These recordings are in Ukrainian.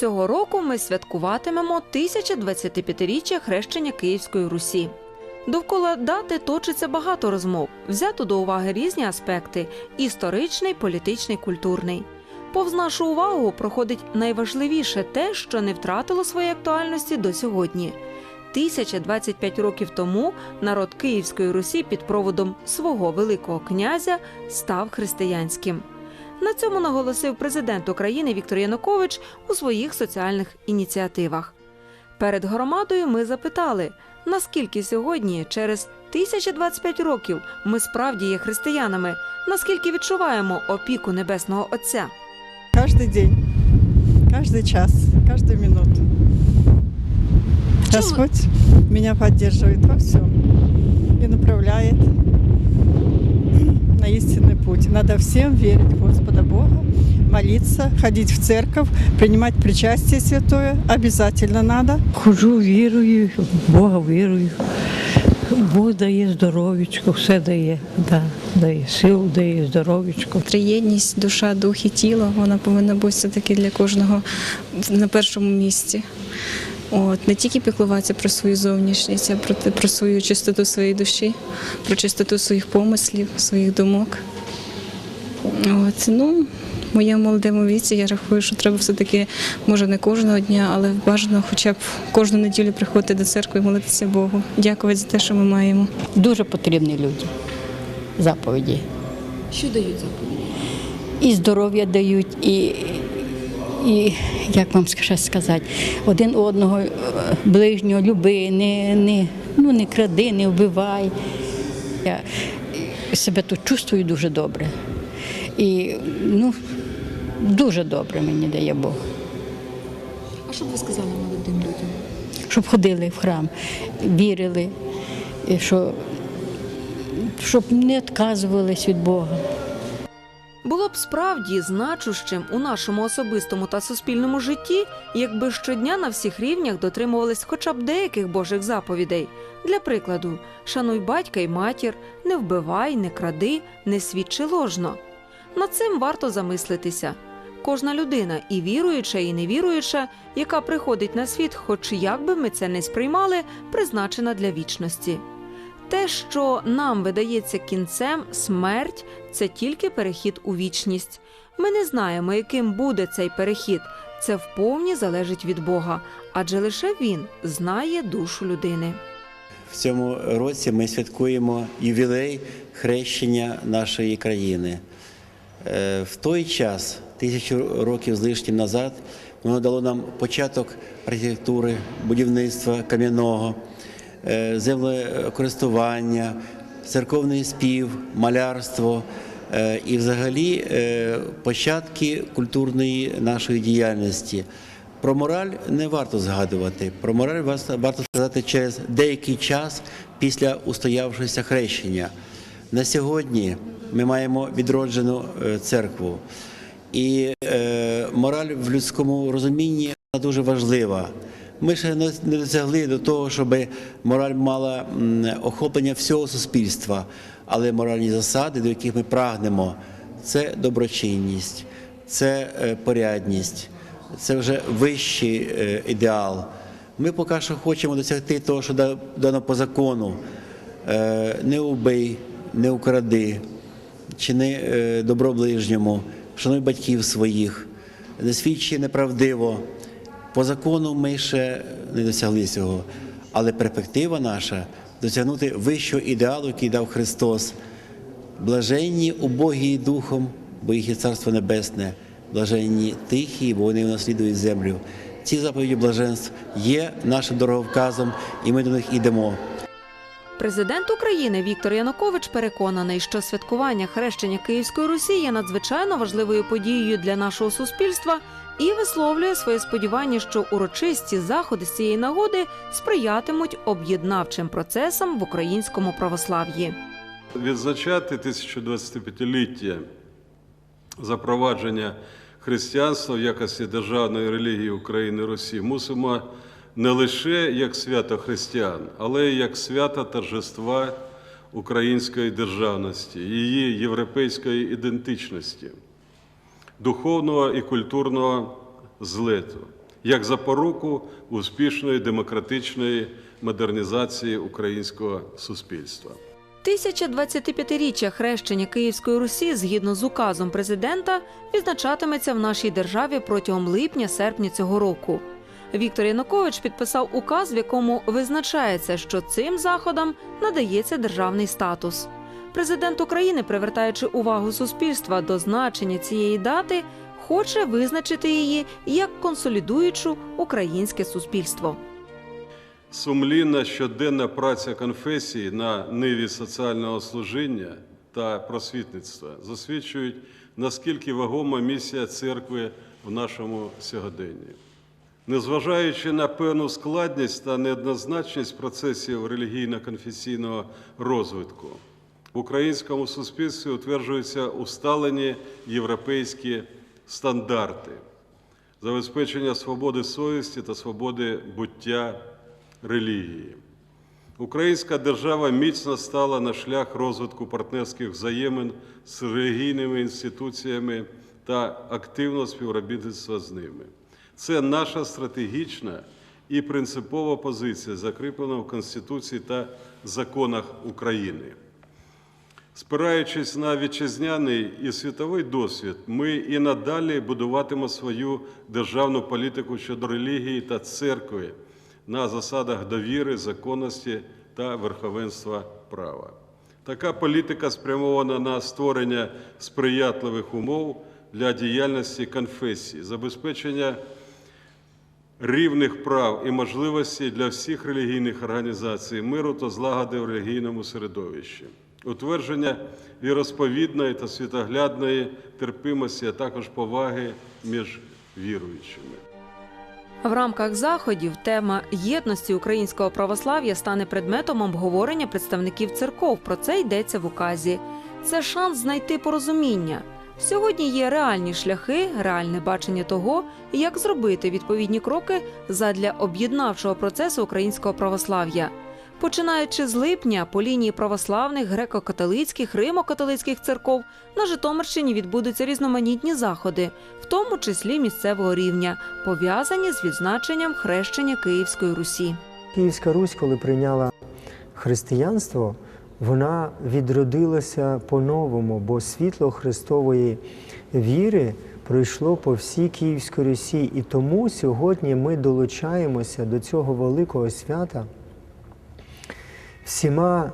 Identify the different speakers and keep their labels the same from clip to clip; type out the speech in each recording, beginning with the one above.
Speaker 1: Цього року ми святкуватимемо 1025-річчя хрещення Київської Русі. Довкола дати точиться багато розмов, взято до уваги різні аспекти історичний, політичний, культурний. Повз нашу увагу проходить найважливіше те, що не втратило своєї актуальності до сьогодні. 1025 років тому народ Київської Русі під проводом свого великого князя став християнським. На цьому наголосив президент України Віктор Янукович у своїх соціальних ініціативах. Перед громадою ми запитали, наскільки сьогодні, через 1025 років, ми справді є християнами, наскільки відчуваємо опіку Небесного Отця.
Speaker 2: Каждый день, каждый час, каждую минуту. Господь меня поддерживает во всем и направляет на истинный путь. Надо всем верить в Господа Бога, молиться, ходить в церковь, принимать причастие святое. Обязательно надо.
Speaker 3: Ходжу, вірую, в Бога вірую. Бог дає здоров'ячко, все дає, да, дає силу, дає здоров'ячко.
Speaker 4: Триєдність, душа, дух і тіло, вона повинна бути все-таки для кожного на першому місці. От, не тільки піклуватися про свою зовнішність, а про, про свою чистоту своєї душі, про чистоту своїх помислів, своїх думок. От, ну, в моєму молодому віці я рахую, що треба все-таки, може, не кожного дня, але бажано хоча б кожну неділю приходити до церкви і молитися Богу. Дякувати за те, що ми маємо.
Speaker 5: дуже потрібні людям заповіді.
Speaker 1: Що дають заповіді?
Speaker 5: І здоров'я дають, і, і як вам ще сказати, один одного е, ближнього люби, не, не, ну, не кради, не вбивай. Я себе тут чувствую дуже добре. І ну, дуже добре мені дає Бог.
Speaker 1: А що б ви сказали молодим людям?
Speaker 5: Щоб ходили в храм, вірили, що, щоб не відказувались від Бога.
Speaker 1: Було б справді значущим у нашому особистому та суспільному житті, якби щодня на всіх рівнях дотримувались хоча б деяких божих заповідей. Для прикладу, шануй батька й матір, не вбивай, не кради, не свідчи ложно. Над цим варто замислитися. Кожна людина, і віруюча, і невіруюча, яка приходить на світ, хоч як би ми це не сприймали, призначена для вічності. Те, що нам видається кінцем, смерть це тільки перехід у вічність. Ми не знаємо, яким буде цей перехід. Це вповні залежить від Бога, адже лише Він знає душу людини.
Speaker 6: В цьому році ми святкуємо ювілей хрещення нашої країни. Е, В той час, тисячу років з лишнім назад, воно дало нам початок архітектури, будівництва кам'яного, е, землекористування, церковний спів, малярство е, і взагалі початки культурної нашої діяльності. Про мораль не варто згадувати. Про мораль варто сказати через деякий час після устоявшогося хрещення. На сьогодні ми маємо відроджену е, церкву, і е, мораль в людському розумінні дуже важлива. Ми ще не досягли до того, щоб мораль мала охоплення всього суспільства, але моральні засади, до яких ми прагнемо, це доброчинність, це е, порядність, це вже вищий ідеал. Ми поки що хочемо досягти того, що дано по закону. Не убий, не укради, чини е, добро ближньому, шануй батьків своїх, не свідчи неправдиво. По закону ми ще не досягли цього, але перспектива наша досягнути вищого ідеалу, який дав Христос. Блаженні убогі духом, бо їх є Царство Небесне, блаженні тихі, бо вони унаслідують землю. Ці заповіді блаженств є нашим дороговказом, і ми до них йдемо.
Speaker 1: Президент України Віктор Янукович переконаний, що святкування хрещення Київської Русі є надзвичайно важливою подією для нашого суспільства і висловлює своє сподівання, що урочисті заходи з цієї нагоди сприятимуть об'єднавчим процесам в українському православ'ї.
Speaker 7: Відзначати 1025-ліття запровадження християнства в якості державної релігії України Росії мусимо не лише як свято християн, але й як свято торжества української державності, її європейської ідентичності, духовного і культурного злету. як запоруку успішної демократичної модернізації українського суспільства.
Speaker 1: 1025-річчя хрещення Київської Русі згідно з указом президента відзначатиметься в нашій державі протягом липня-серпня цього року. Віктор Янукович підписав указ, в якому визначається, що цим заходам надається державний статус. Президент України, привертаючи увагу суспільства до значення цієї дати, хоче визначити її як консолідуючу українське суспільство.
Speaker 7: Сумлінна щоденна праця конфесії на ниві соціального служіння та просвітництва засвідчують, наскільки вагома місія церкви в нашому сьогоденні. Незважаючи на певну складність та неоднозначність процесів релігійно-конфесійного розвитку, в українському суспільстві утверджуються усталені європейські стандарти забезпечення свободи совісті та свободи буття релігії. Українська держава міцно стала на шлях розвитку партнерських взаємин з релігійними інституціями та активного співробітництва з ними. Це наша стратегічна і принципова позиція, закріплена в Конституції та законах України. Спираючись на вітчизняний і світовий досвід, ми і надалі будуватимемо свою державну політику щодо релігії та церкви на засадах довіри, законності та верховенства права. Така політика спрямована на створення сприятливих умов для діяльності конфесії, забезпечення рівних прав і можливостей для всіх релігійних організацій миру та злагоди в релігійному середовищі, утвердження віросповідної та світоглядної терпимості, а також поваги між віруючими.
Speaker 1: В рамках заходів тема єдності українського православ'я стане предметом обговорення представників церков. Про це йдеться в указі. Це шанс знайти порозуміння. Сьогодні є реальні шляхи, реальне бачення того, як зробити відповідні кроки задля об'єднавчого процесу українського православ'я. Починаючи з липня, по лінії православних, греко-католицьких, римо-католицьких церков на Житомирщині відбудуться різноманітні заходи, в тому числі місцевого рівня, пов'язані з відзначенням хрещення Київської Русі.
Speaker 8: Київська Русь, коли прийняла християнство, вона відродилася по-новому, бо світло Христової віри пройшло по всій Київській Русі. І тому сьогодні ми долучаємося до цього великого свята всіма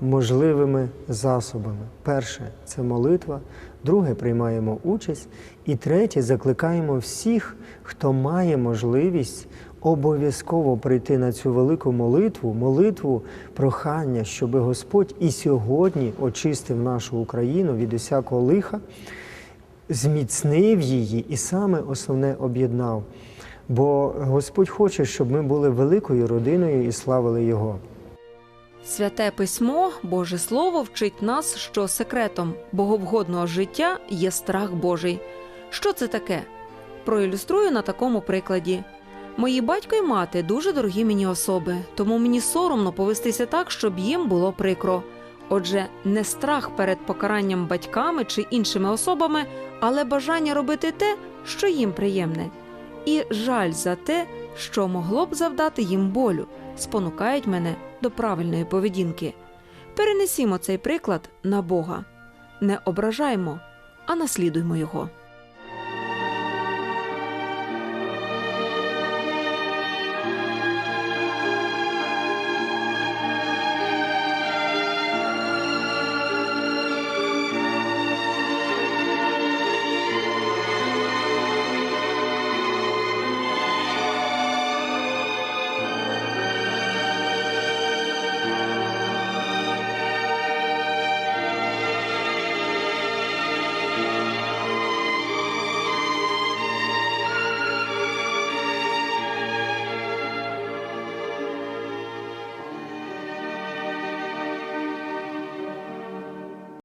Speaker 8: можливими засобами. Перше це молитва, друге приймаємо участь, і третє закликаємо всіх, хто має можливість обов'язково прийти на цю велику молитву, молитву прохання, щоб Господь і сьогодні очистив нашу Україну від усякого лиха, зміцнив її і саме основне об'єднав. Бо Господь хоче, щоб ми були великою родиною і славили Його.
Speaker 1: Святе письмо, Боже Слово вчить нас, що секретом боговгодного життя є страх Божий. Що це таке? Проілюструю на такому прикладі. Мої батько і мати дуже дорогі мені особи, тому мені соромно повестися так, щоб їм було прикро. Отже, не страх перед покаранням батьками чи іншими особами, але бажання робити те, що їм приємне, і жаль за те, що могло б завдати їм болю, спонукають мене до правильної поведінки. Перенесімо цей приклад на Бога. Не ображаймо, а наслідуймо його.